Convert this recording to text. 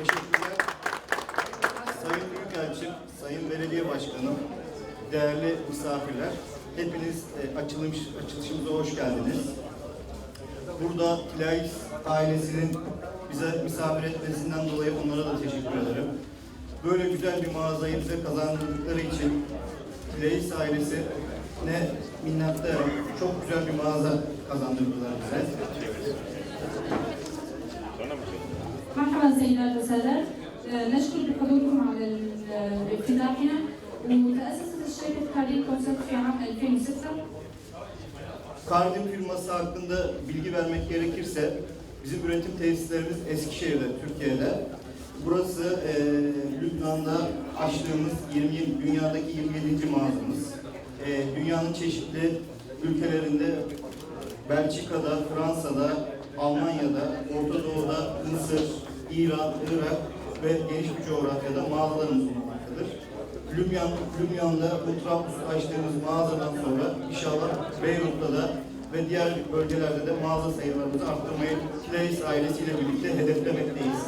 Teşekkürler. Sayın Büyükelçim, Sayın Belediye Başkanım, değerli misafirler, hepiniz e, açılış, açılışımıza hoş geldiniz. Burada Lais ailesinin bize misafir etmesinden dolayı onlara da teşekkür ederim. Böyle güzel bir mağazayı bize kazandırdıkları için Lais ailesi ne minnettarım. Çok güzel bir mağaza kazandırdılar bize. مرحبا سيدات وسادات آه، نشكر بحضوركم على ال- افتتاحنا وتأسست الشركة كارين كونسبت في عام 2006 Kardin firması hakkında bilgi vermek gerekirse bizim üretim tesislerimiz Eskişehir'de, Türkiye'de. Burası eee Lübnan'da açtığımız 20, dünyadaki 27. mağazamız. Eee, dünyanın çeşitli ülkelerinde Belçika'da, Fransa'da, Almanya'da, Orta Doğu'da, Mısır, İran, Irak ve geniş bir coğrafyada mağazalarımız bulunmaktadır. Lübnan, Lübnan'da bu Trablus'ta açtığımız mağazadan sonra inşallah Beyrut'ta da ve diğer bölgelerde de mağaza sayılarımızı arttırmayı Kileis ailesiyle birlikte hedeflemekteyiz.